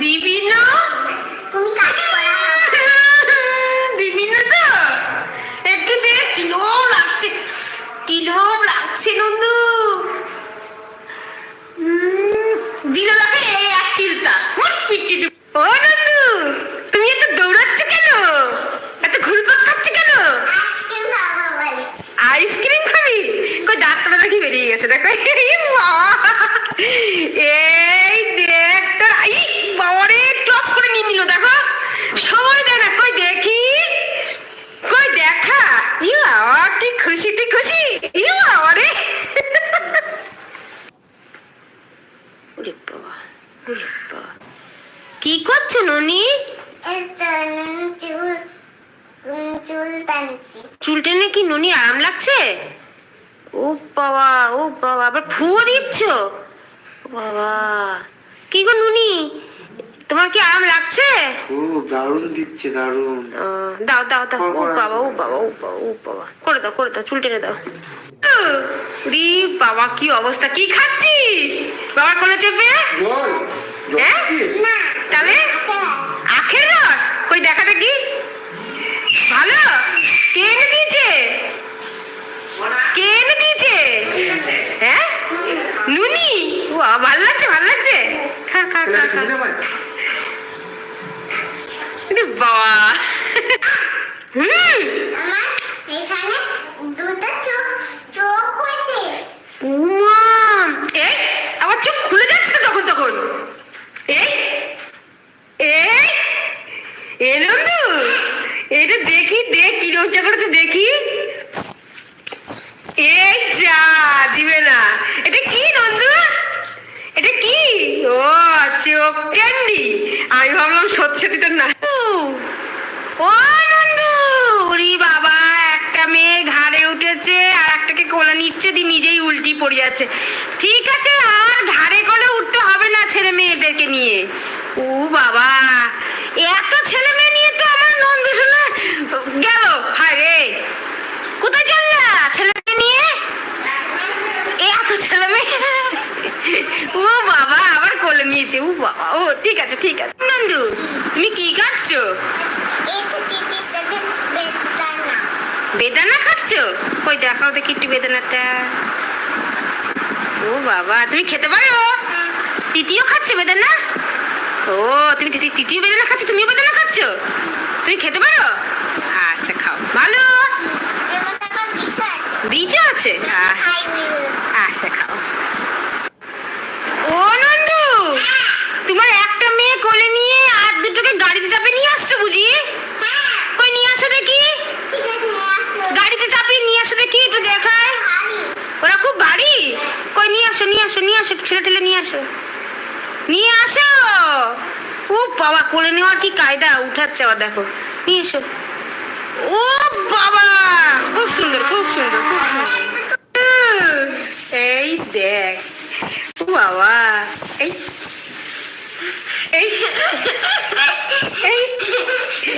দিবি না? তুমি কাজ করা দিবি না তো? একটু দে কিলোম লাগছে। কিলোম লাগছে নন্দু। দিল লাগে এই এক হুট পিটি ও নন্দু তুমি এত দৌড়াচ্ছ কেন? এত ঘুরপাক খাচ্ছ কেন? আইসক্রিম খাব কই ডাক্তার নাকি বেরিয়ে গেছে দেখো। এই দেখ বাবারে টপ করে নিয়ে নিল দেখো সময় দেয় না কই দেখি কই দেখা ইউ বাবা কি খুশি তুই খুশি ইউ বাবারে ওরে বাবা ওরে বাবা কি করছ ননি এটা চুল উম, চুল টানছি চুল টেনে কি ননি আরাম লাগছে ও বাবা ও বাবা আবার ফুয়ো দিচ্ছ ও বাবা কি গো নুনি তোমার কি আরাম লাগছে খুব দারুণ দিচ্ছে আহ, দাও দাও দাও। ও বাবা ও বাবা ও বাবা ও বাবা করে দাও করে দাও চুল টেনে দাও। রি বাবা কি অবস্থা? কি খাচ্ছিস? বাবা কোলে চেপে? হ্যাঁ? কি? না। তাহলে আখের রস? কই দেখা দেখি। ভালো? কে এনে দিয়েছে? কে এনে দিয়েছে? হ্যাঁ? নুনি? ও ভালো লাগছে ভালো লাগছে। খা খা খা খা। বাবা। হুম। এখানে দুটো চোখ চোখ হয়েছে এই আবার চোখ খুলে যাচ্ছে তখন তখন। এই এই এ নন্দু এটা দেখি দেখ কি রোজা করেছে দেখি। এই যা দিবে না। এটা কি নন্দু? এটা কি? ও চোখ ক্যান্ডি আমি ভাবলাম সত্যি সত্যি তো না। ও, নন্দু। ওরে বাবা, একটা মেয়ে ঘাড়ে উঠেছে, আর একটাকে কোলে নিচ্ছে দি নিজেই উল্টি পড়ে যাচ্ছে। ঠিক আছে, আর ঘাড়ে কোলে উঠতে হবে না ছেলে মেয়েদেরকে নিয়ে। ও বাবা, এত ছেলে মেয়ে নিয়ে তো আমার নন্দু শোনা গেল। হায় রে, কোথায় চললা ছেলেকে নিয়ে? এত ছেলে মেয়ে। ও বাবা, আবার কোলে নিয়েছে। ও বাবা, ও, ঠিক আছে ঠিক আছে। নন্দু তুমি কি খাচ্ছ? বেদানা খাচ্ছ? কই, দেখাও দেখি একটু বেদানাটা। ও বাবা, তুমি খেতে পারো? তৃতীয় খাচ্ছে বেদানা? ও, তুমি তৃতীয় বেদানা খাচ্ছ, তুমিও বেদানা খাচ্ছ? তুমি খেতে পারো? আচ্ছা খাও। ভালো? বিষয় আছে? আচ্ছা খাও। ও নন্দু, তোমার একটা মেয়ে কোলে দুটোকে গাড়িতে চাপে নিয়ে আসছো বুঝি? কই নিয়ে আসো দেখি। গাড়িতে নিয়ে আসো দেখি, একটু দেখায় ওরা খুব ভারী। কই নিয়ে আসো নিয়ে আসো নিয়ে আসো ঠেলে ঠেলে নিয়ে আসো। নিয়ে আসো। ও বাবা, কোলে নেওয়ার কি কায়দা? উঠাচ্ছে দেখো। নিয়ে এসো। ও বাবা, খুব সুন্দর খুব সুন্দর উম, এই দেখ ও বাবা এই এই এই ই বাবা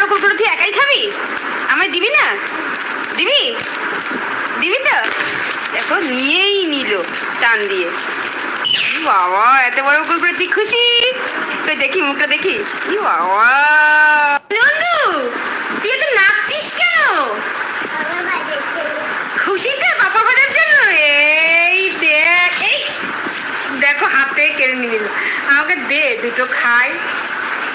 বড় কুলকুলো তুই একাই খাবি? আমায় দিবি না? দিবি? দিবি তো? দেখো, নিয়েই নিল টান দিয়ে। বাবা, এত বড় কুকুর তুই খুশি? দেখি, মুখটা দেখি। বাবা নন্দু তুই এত নাচছিস কেন আমার বাজের জন্য খুশিতে পাপা বাজার জন্য এই দেখ এই দেখো হাতে কেড়ে নিয়ে নিল আমাকে দে দুটো খাই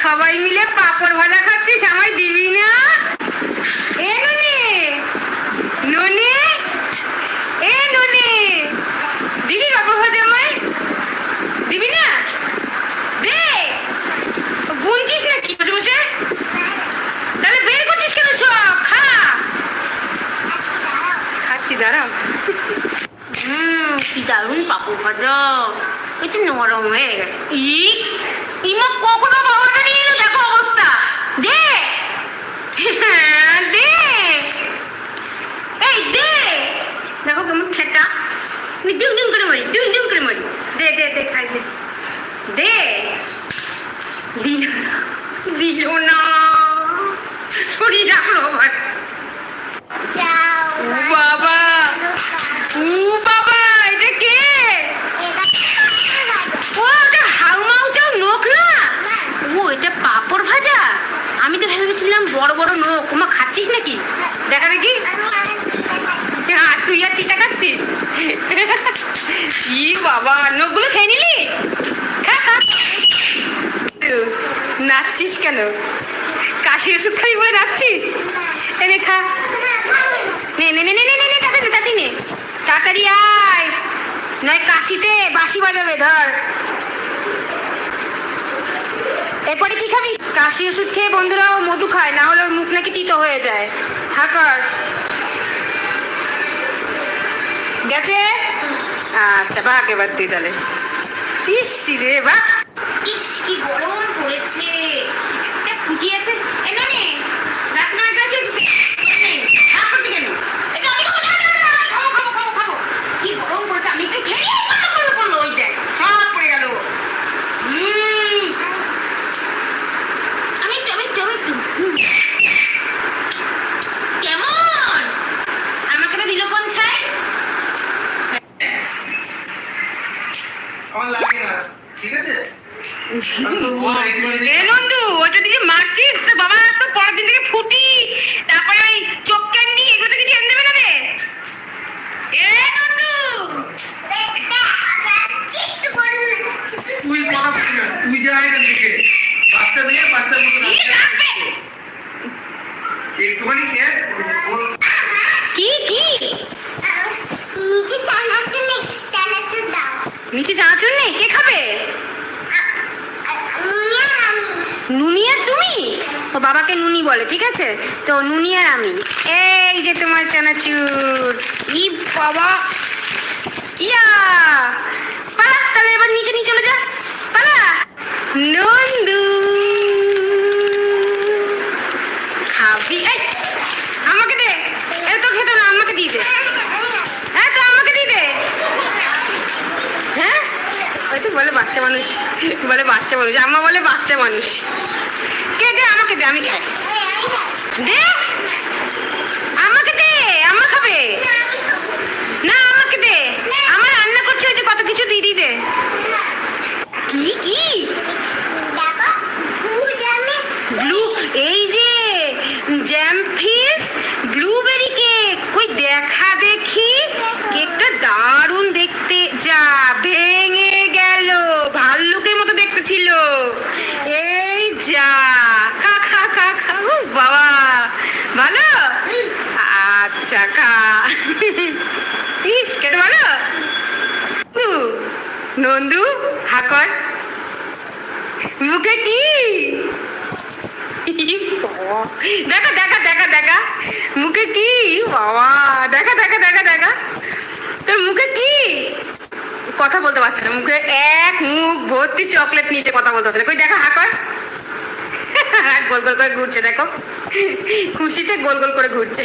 সবাই মিলে পাপড় ভাজা খাচ্ছিস, আমায় দিবি না? এ ননে ননে, এ দিবি পাপড় ভাজা আমায়? দিবি না? দে। গুনছিস বসে তাহলে কেন খা। খাচ্ছি হুম কি দারুণ পাপড় ভাজা। একটু নরম হয়ে গেছে। ই কখনো বাবাটা নিয়ে এলো দেখো অবস্থা দে হ্যাঁ, দে এই দে দেখো কেমন ঠেটা আমি ডিম ডিম করে মারি ডিম ডিম করে মারি দে দে দে খাই দে দে দিল দিল না শরীর রাখল আবার যাও ও বাবা ও বাবা এটা কে এটা আমার বাজে ও ওটা হাউমাউ চাও নোক না ও এটা পাপড় ভাজা আমি তো ভেবেছিলাম বড় বড় নোক ওমা খাচ্ছিস নাকি দেখা দেখি? আমি আর হ্যাঁ, তুই আর টিকা খাচ্ছিস? বাবা নখগুলো খেয়ে নিলি? নাচছিস কেন? ওষুধ খাবি বলে নাচছিস? এনে খা। নে নে নে নে নে নে তাড়াতাড়ি তাড়াতাড়ি নে। তাড়াতাড়ি আয়। নয় কাশিতে বাঁশি বাজাবে ধর। এরপরে কি খাবি? কাশি ওষুধ খেয়ে বন্ধুরা ও মধু খায় না হলে ওর মুখ নাকি তিতো হয়ে যায়। হাকার গেছে? আচ্ছা ভাগ এবার তুই তাহলে। ইস রে বা ইস কি গরম পড়েছে একটা ফুটিয়েছে এলো নে রাত নয় কাছে কেন এটা আমি খাব, না, না, না, আমি খাব, খাব, খাব, খাব। কি গরম পড়েছে আমি একটু খেয়ে নিই, পড়ল, পড়ল, পড়ল, ওই দেখ, সব পড়ে গেল উম, আমি একটু আমি একটু আমি একটু হুম। কেমন আমাকে তো দিল কোন ছাই আমার লাগে না ঠিক আছে আমি তো মন একটু এ নন্দু ওটা দিকে মারছিস তো বাবা তো পরের দিন থেকে ফুটি তারপরে ওই চোখ ক্যান্ডি এগুলো তো কিছু এনে দেবে না রে এ নন্দু একটু করুন তুই পড়াবি না তুই যা এখান থেকে বাচ্চা মেয়ে বাচ্চার মতো কি রাখবে একটুখানি খেয়ে ওর কি কি নিচে চানাচুর নেই চানাচুর দাও নিচে চানাচুর নেই কে খাবে নুনিয়া আমি নুনি আর তুমি ও বাবাকে নুনি বলে ঠিক আছে তো নুনি আর আমি। এই যে তোমার চানাচুর। ই বাবা। ইয়া! পালা, তাহলে এবার নিচে নিয়ে চলে যা। পালা। নন্দু। খাবি? আমাকে দে। এত খেতে না আমাকে দিয়ে দে। হ্যাঁ তো আমাকে দিয়ে দে। হ্যাঁ? ওই তো বলে বাচ্চা মানুষ। বলে বাচ্চা মানুষ। আম্মা বলে বাচ্চা মানুষ। কে দে? আমাকে দে, আমি খাই। দে চাকা ইস, কেটে বলো নন্দু হাকর মুখে কি? দেখা দেখা দেখা দেখা। মুখে কি? বাবা। দেখা দেখা দেখা দেখা। তোর মুখে কি? কথা বলতে পারছে না। মুখে এক মুখ ভর্তি চকলেট নিচে কথা বলতে পারছে না। কই, দেখা হাকর গোল গোল করে ঘুরছে, দেখো। খুশিতে গোল গোল করে ঘুরছে।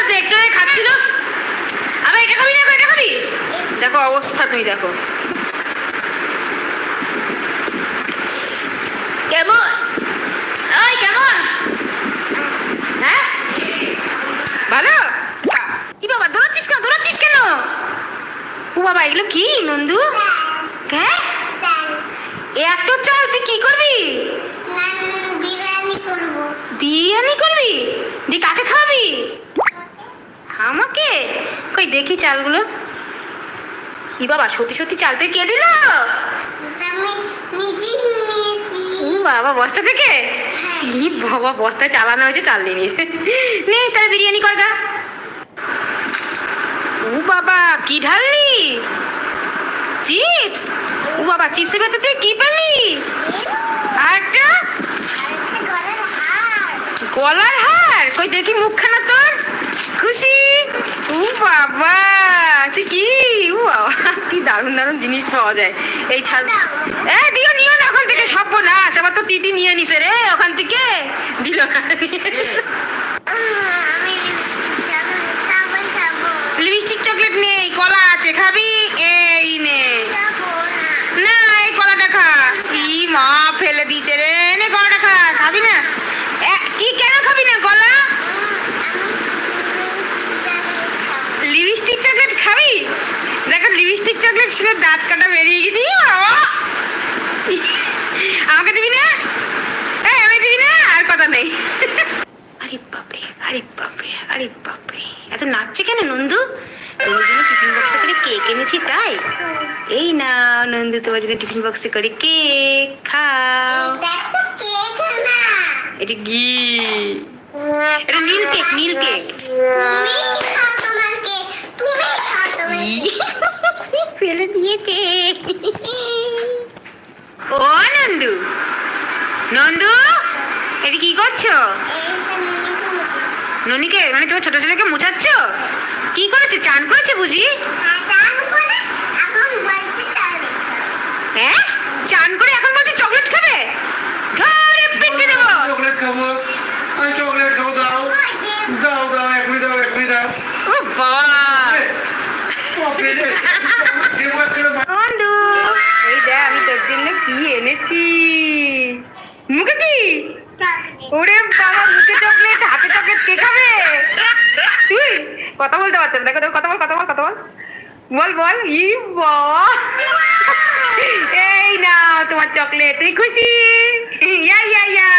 আগে খাচ্ছিল। আবার এটা খাবি না, এটা খাবি? দেখো অবস্থা তুমি, দেখো। কেমন? কেমন? হ্যাঁ? ভালো? কি বাবা, দৌড়াচ্ছিস কেন? দৌড়াচ্ছিস কেন? ও বাবা, এগুলো কি, নন্দু হ্যাঁ এত চাল তুই কি করবি বিরিয়ানি করব বিরিয়ানি করবি দি কাকে খাওয়াবি আমাকে কই দেখি চালগুলো। ই বাবা সত্যি সত্যি চাল তুই কে দিল? বাবা বস্তা থেকে? ই বাবা বস্তায় চালানো হয়েছে চাল নিয়ে নিয়েছে। নে তাহলে বিরিয়ানি কর গা। ও বাবা কি ঢাললি? চিপস? ও বাবা চিপসের ভেতর তুই কি পেলি? আর আরেকটা গলার হার। কই দেখি মুখখানা খুশি ও বাবা তুই কি? ও বাবা কি দারুণ দারুণ জিনিস পাওয়া যায়। এই ছাল এ, দিও, নিও না ওখান থেকে সব না আবার তো তিতি নিয়ে নিছে রে, ওখান থেকে। দিল না। লিপস্টিক চকলেট নেই, কলা আছে, খাবি? এই না। না, এই কলাটা খা। ই মা, ফেলে দিয়েছে রে। নে, কলাটা খা, খাবি না এ, কি কেন খাবি না কলা আমি লিপস্টিক চকলেট খাবি দেখো লিপস্টিক চকলেট ছিল দাঁত কাটা বেরিয়ে গেছি। বাবা! আমাকে দিবি না? এই আমি দিবি না? আর কথা নেই। আরে বাপরে আরে বাপরে আরে বাপরে। এত নাচছে কেন নন্দু? নন্দুর জন্য টিফিন বক্সে করে কেক এনেছি তাই। এই না নন্দু তোমার জন্য টিফিন বক্সে করে কেক খাও। এটা কি এটা নীল কেক নীল কেক তুমি খাও তোমার কেক তুমি খাও তোমার কেক ফেলে দিয়েছে ও নন্দু নন্দু এটা কি করছ? ননিকে মানে তোমার ছোট ছেলেকে মুছাচ্ছ? কি করেছ? চান করেছে বুঝি? চান করে এখন হ্যাঁ? চান করে এখন বলছে চকলেট খাবে? ধরে পেটে দেবো। চকলেট খাব। আমি চকলেট খাব দাও। দাও দাও এখনই দাও এখনই দাও। ও বাবা। হাতে চকলেট কে খাবে? কথা বলতে পারছ না। দেখো কথা বল কথা বল কথা বল। বল বল। ই এই না তোমার চকলেট। তুই খুশি? ইয়া ইয়া ইয়া।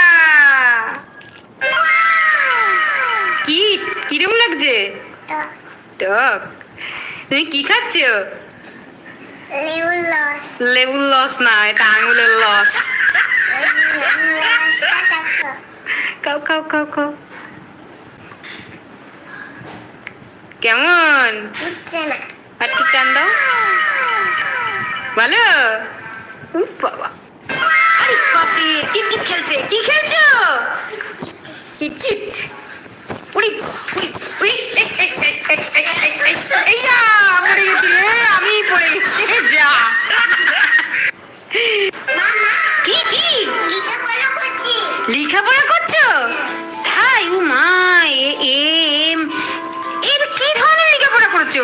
তুমি কি খাচ্ছ? লেবুর লস না এটা আঙুলের লস খাও খাও খাও খাও। কেমন? একটু টান দাও। ভালো? উফ বাবা। আরে বাপরে কিট কিট খেলছে। কি খেলছো? কিট কিট উড়ি আমি পড়ে গেছি যা কি কি লেখাপড়া করছ তাই ও মা এ এম ধরনের লেখাপড়া করছ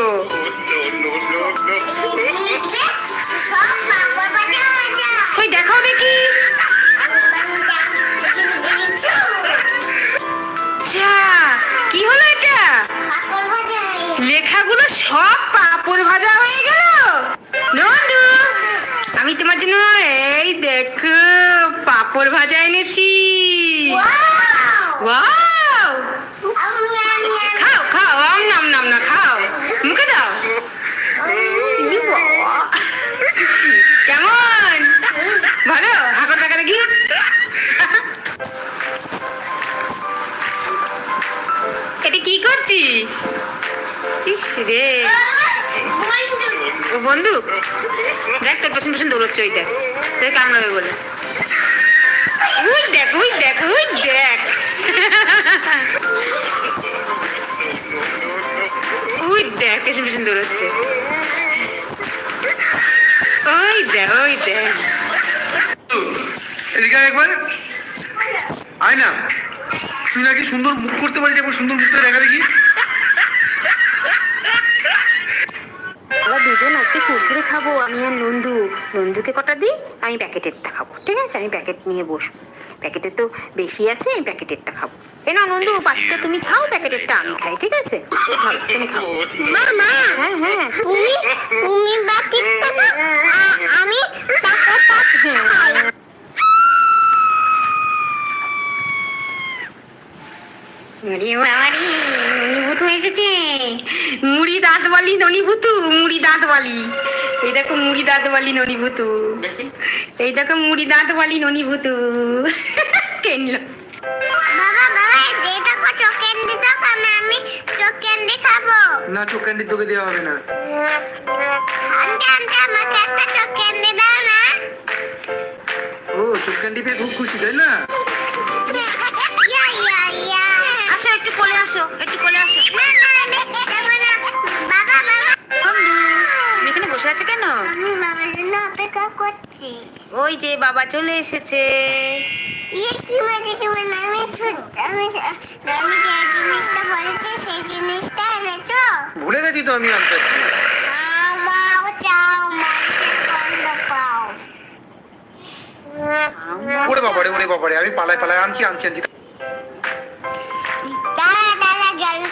বন্ধু দেখ তোর পেছন পেছন দৌড়চ্ছে ওই দেখ। তোকে কামড়াবে বলে। উই দেখ উই দেখ উই দেখ। উই দেখ পেছন পেছন দৌড়চ্ছে। ওই দেখ ওই দেখ। এদিকে একবার। আয় না। তুই নাকি সুন্দর মুখ করতে পারিস, একবার সুন্দর মুখটা দেখা দেখি। আমরা দুজন আজকে কুরকুরে খাব আমি আর নন্দু। নন্দুকে কটা দিই? আমি প্যাকেটেরটা খাব ঠিক আছে? আমি প্যাকেট নিয়ে বসবো। প্যাকেটে তো বেশি আছে আমি প্যাকেটেরটা খাব। এ না নন্দু পাখিটা তুমি খাও প্যাকেটেরটা আমি খাই ঠিক আছে? তুমি খাও। মামা হ্যাঁ হ্যাঁ। তুমি তুমি আ- আমি আরে বাবারি ননিভূতু এসেছে। মুড়ি দাঁত বালি ননিভূতু মুড়ি দাঁত বালি এই দেখো মুড়ি দাঁত বালি ননিভূতু। এই দেখো মুড়ি দাঁত বালি ননিভূতু। কেনলো? বাবা বাবা যেটা কো চোখ ক্যান্ডি দাও আমি আমি চোখ খাব। না চোখ তোকে দেওয়া হবে না। আন্টি আন্টি আমাকে একটা চোখ দাও না। ও চোখ ক্যান্ডি পেয়ে খুব খুশি তাই না? আসো একটু কোলে আসো। এখানে বসে আছো কেন? আমি বাবার জন্য অপেক্ষা করছি ওই যে বাবা চলে এসেছে। ইয়ে কি মজা কি মজা আমি আমি আমি যে জিনিসটা বলেছি সেই জিনিসটা এনেছো ভুলে গেছি তো আমি আনতে। আমাও চাও মাছের গন্ধ পাও ওরে বাবারে ওরে বাবারে আমি পালায় পালায় আনছি আনছি আনছি।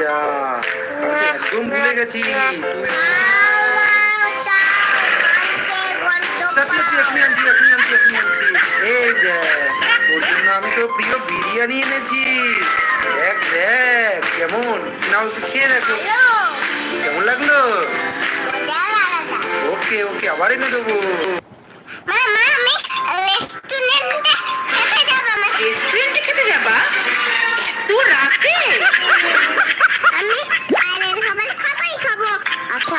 যা একদম ভুলে গেছি। আমি তো প্রিয় বিরিয়ানি এনেছি। দেখ দেখ, কেমন? নাও খেয়ে দেখো। কেমন লাগল? ওকে ওকে, আবার এনে দেবো। রেস্টুরেন্টে খেতে যাবা? এত রাতে?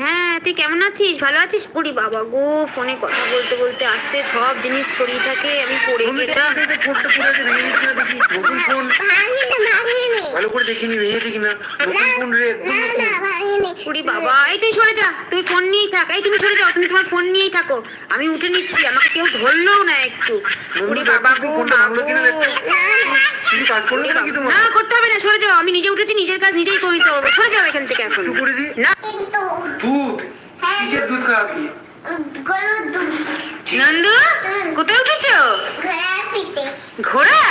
হ্যাঁ তুই কেমন আছিস? ভালো আছিস? ওরে বাবা গো ফোনে কথা বলতে বলতে আসতে সব জিনিস ছড়িয়ে থাকে আমি পড়ে গেলাম। ফোনটা পুরো আছে ভেঙে দিচ্ছি দেখি নতুন ফোন ভাঙিনি ভাঙিনি। ভালো করে দেখিনি ভেঙেছে কিনা? নতুন ফোন রে একদম না নতুন। না ভাঙিনি। ওরে বাবা এই তুই সরে যা তুই ফোন নিয়েই থাক এই তুমি সরে যাও তুমি তোমার ফোন নিয়েই থাকো। আমি উঠে নিচ্ছি আমাকে কেউ ধরলেও না একটু। ওরে বাবা গো মা গো। কিছু কাজ করবে নাকি তোমার? না করতে হবে না সরে যাও। আমি নিজে উঠেছি নিজের কাজ নিজেই করে নিতে পারব সরে যাও এখান থেকে এখন। একটু করে দি না। দুধ। হ্যাঁ। কিসের দুধ দুধ। নন্দু কোথায় উঠেছো? ঘোড়া?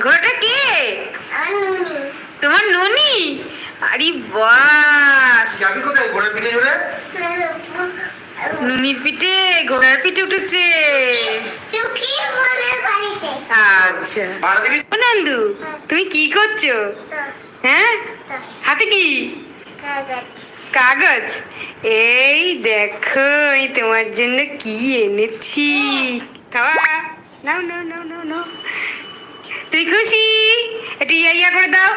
ঘোড়াটা কে? তোমার ননি? আরে বাস যাবি কোথায় ঘোড়ার পিঠে চড়ে নুনির পিঠে ঘোড়ার পিঠে উঠেছে আচ্ছা। নন্দু তুমি কি করছ? হ্যাঁ? হাতে কি? কাগজ। এই দেখো আমি তোমার জন্য কি এনেছি। খাওয়া। নাও নাও নাও নাও নাও। তুমি খুশি? একটু ইয়া ইয়া করে দাও।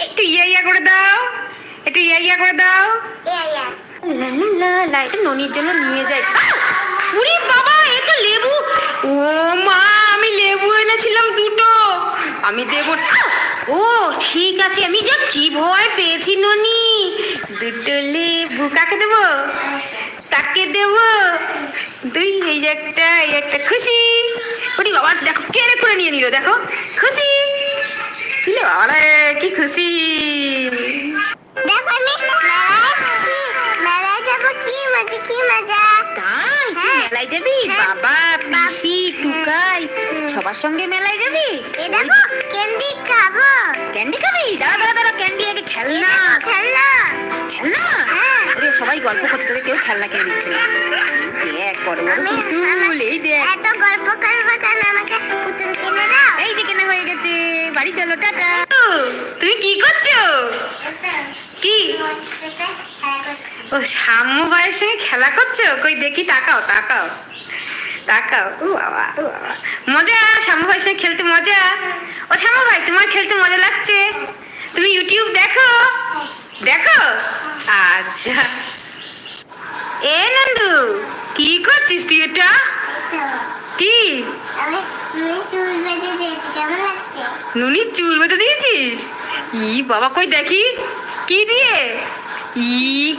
একটু ইয়া ইয়া করে দাও। একটু ইয়া ইয়া করে দাও। ইয়া ইয়া। লা লা লা লা এটা ননির জন্য নিয়ে যাই উরি বাবা এ তো লেবু ও মা আমি লেবু এনেছিলাম দুটো আমি দেব ও ঠিক আছে আমি যা কি ভয় পেয়েছি ননি দুটো লেবু কাকে দেব তাকে দেব দুই এই একটা এই একটা খুশি ওটি বাবা দেখো কেড়ে করে নিয়ে নিল দেখো খুশি বাবা কি খুশি কি মজা কি মজা? তাই তুই হ্যাঁ। মেলায় যাবি? হ্যাঁ। বাবা পিসি টুকাই সবার সঙ্গে মেলায় যাবি? এ দেখো ক্যান্ডি খাব। ক্যান্ডি খাবি? দাঁড়া দাঁড়া দাঁড়া ক্যান্ডি আগে খেলনা। খেলনা। খেলনা? হ্যাঁ। ওরে সবাই গল্প করছে তোকে কেউ খেলনা কিনে দিচ্ছে না। দেখ বড় বড় পুতুল এই দেখ। এত গল্প করব কেন? আমাকে পুতুল কিনে দাও। এই যে কেনা হয়ে গেছে। বাড়ি চলো টাটা। তুমি কি করছ? কি? ও সাম্য ভাইয়ের সঙ্গে খেলা করছ? কই দেখি, তাকাও তাকাও। তাকাও। ও বাবা ও বাবা। মজা শ্যামু ভাইয়ের সঙ্গে খেলতে মজা? ও শ্যামু ভাই, তোমার খেলতে মজা লাগছে? তুমি ইউটিউব দেখো? দেখো? আচ্ছা। এ নন্দু, কি করছিস তুই এটা? কি? নুনির চুল বেঁধে দিয়েছিস? ই বাবা, কই দেখি? কি দিয়ে? ই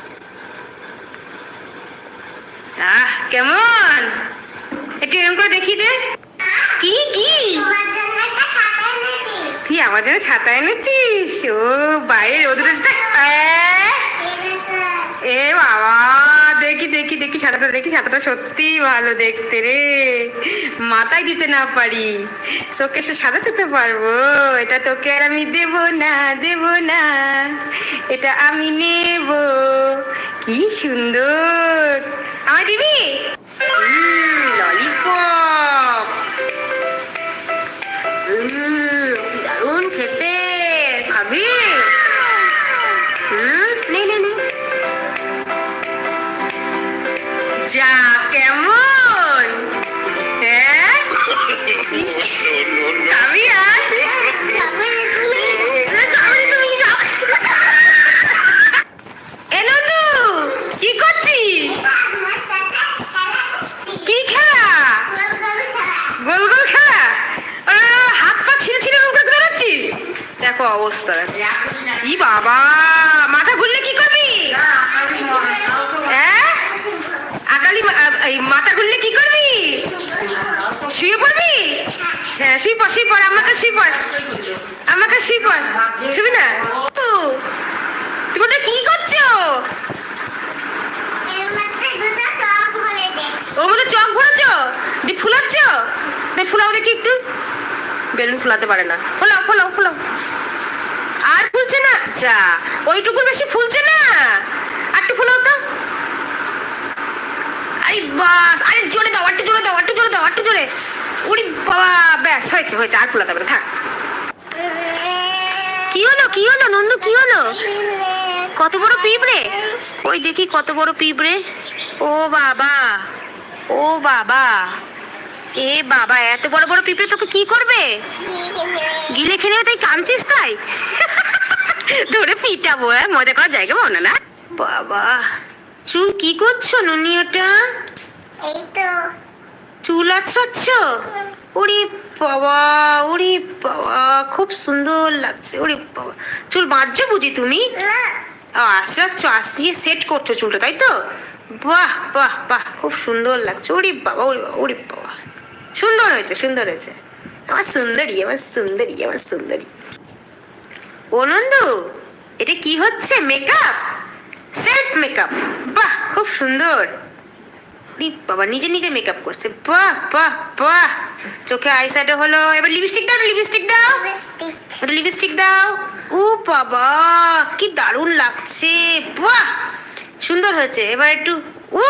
আহ কেমন? একটু এরকম করে দেখি দে। কি কি? তুই আমার জন্য ছাতা এনেছিস? ও বাইরে রোদে রোদে এ বাবা, দেখি দেখি দেখি ছাতাটা দেখি ছাতাটা সত্যি ভালো দেখতে রে। মাথায় দিতে না পারি, শোকেসে সাজাতে তো পারব। এটা তোকে আর আমি দেব না দেব না, এটা আমি নেব। কি সুন্দর। আমায় দিবি। ললিপপ জোরে উড়ি বাবা, ব্যাস, হয়েছে হয়েছে, আর ফোলাতে পারে থাক। কি হলো কি হলো, নন্দু, কি হলো? কত বড় পিঁপড়ে? ওই দেখি কত বড় পিঁপড়ে। ও বাবা ও বাবা। এ বাবা, এত বড় বড় পিঁপড়ে তোকে কি করবে? গিলে খেলে তাই কাঁদছিস তাই? ধরে পিটাবো হ্যাঁ? মজা করার জায়গা মনে না? বাবা, চুল কি করছ নুনি ওটা এই তো। চুল আছড়াচ্ছ? ওরে বাবা ওরে বাবা খুব সুন্দর লাগছে ওরে বাবা। চুল বাঁধছো বুঝি তুমি? আশ্রাচ্ছ আশ্রিয়ে সেট করছ চুলটা তাই তো? বাহ বাহ বাহ খুব সুন্দর লাগছে। ওরে বাবা ওরে বাবা ওরে বাবা। সুন্দর হয়েছে সুন্দর হয়েছে। আমার সুন্দরী আমার সুন্দরী আমার সুন্দরী। ও নন্দু এটা কি হচ্ছে? মেকআপ সেলফ মেকআপ বাহ খুব সুন্দর। ওরে বাবা নিজে নিজে মেকআপ করছে। বাহ বাহ বাহ। চোখে আই শ্যাডো হলো এবার লিপস্টিক দাও লিপস্টিক দাও। লিপস্টিক লিপস্টিক দাও। ও বাবা কি দারুণ লাগছে। বাহ সুন্দর হয়েছে। এবার একটু ও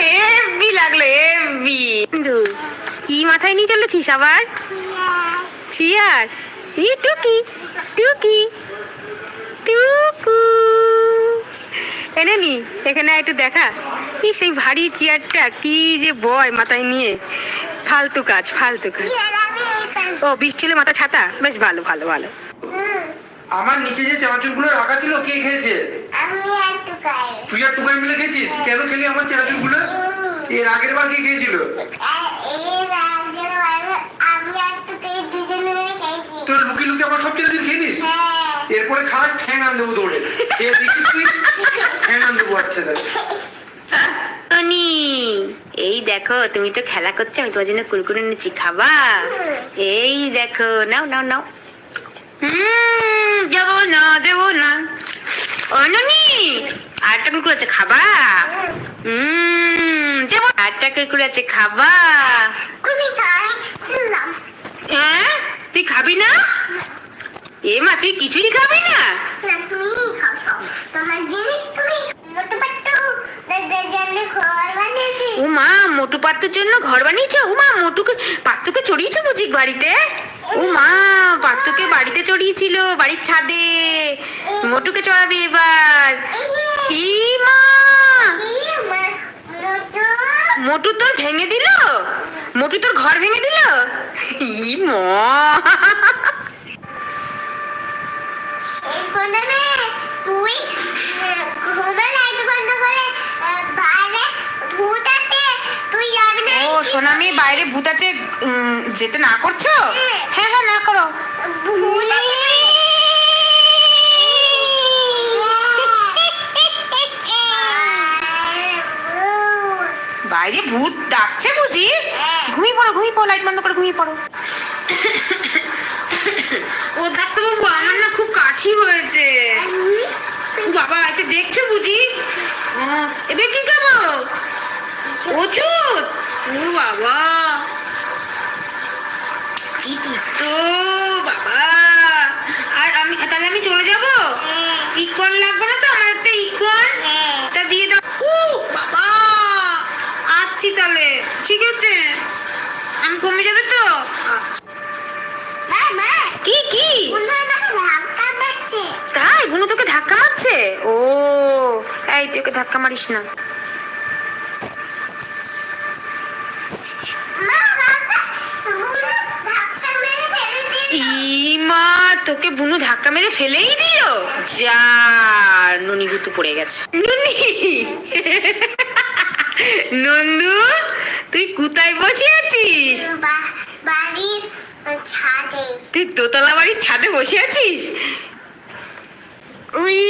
হেভি লাগল হেভি কি মাথায় নিয়ে চলেছিস আবার? চিয়ার ই টুকি টুকি টুকু। এনে নি এখানে একটু দেখা। কি সেই ভারী চেয়ারটা কি যে বয় মাথায় নিয়ে। ফালতু কাজ ফালতু কাজ। ও বৃষ্টি হলে মাথা ছাতা? বেশ ভালো ভালো ভালো। আমার নিচে যে চানাচুরগুলো রাখা ছিল কে খেয়েছে আমি একটু গায়ে তুই আর টুকাই মিলে খেয়েছিস কেন খেলি আমার চানাচুরগুলো এর আগের বার কে খেয়েছিল? এর আগের এরপরে খারাপ ঠ্যাং আন দেবো দৌড়ে। দেখিস তুই ঠ্যাং আন দেবো আচ্ছা টনি এই দেখো তুমি তো খেলা করছ আমি তোমার জন্য কুরকুরে এনেছি খাবা? এই দেখো নাও নাও নাও। হুম যাব না দেবো না। অননি আরেকটা কুরকুরে আছে খাবা? হুম যাব আরেকটা কুরকুরে আছে খাবা? তুমি হ্যাঁ তুই খাবি না? এ মা তুই কিছুই খাবি না? না তুমি খাও তোমার জিনিস তুমি ও মা মোটু পাত্তুর জন্য ঘর বানিয়েছো? ও মা মোটুকে পাত্তুকে চড়িয়েছো বুঝি বাড়িতে? ও মা পাত্তুকে বাড়িতে চড়িয়েছিল বাড়ির ছাদে। মোটুকে চড়াবে এবার। ই মা! মোটু তোর ভেঙে দিল? মোটু তোর ঘর ভেঙে দিল? ই মা! শোনে নে তুই ঘুমে লাইট বন্ধ করে বাইরে ভূত আছে তুই যাবি না? ও সোনামি বাইরে ভূত আছে যেতে না করছ? হ্যাঁ। হ্যাঁ না করো। ভূত আছে। বাইরে ভূত ডাকছে বুঝি? ঘুমিয়ে পড়ো ঘুমিয়ে পড়ো লাইট বন্ধ করে ঘুমিয়ে পড়ো। ও ডাক্তারবাবু আমার না খুব কাশি হয়েছে। বাবা এতে দেখছ বুঝি? এবার কি খাব? ওষুধ? ও বাবা। কি তো বাবা। আর আমি তাহলে আমি চলে যাব? ইকন লাগবে না তো? আমার একটা ইকন এই তুই ওকে ধাক্কা মারিস না। ইমা তোকে বুনু ধাক্কা মেরে ফেলেই দিল? যা নুনি বুতু পড়ে গেছে। নুনি? নন্দু তুই কোথায় বসে আছিস? বাড়ির ছাদে। তুই দোতলা বাড়ির ছাদে বসে আছিস? উই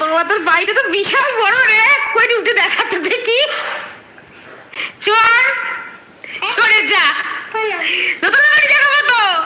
বাবা তোর বাড়িটা তো বিশাল বড় রে। কই উঠে দেখাতে দেখি। চল সরে যা। নতুন দোতলা বাড়ি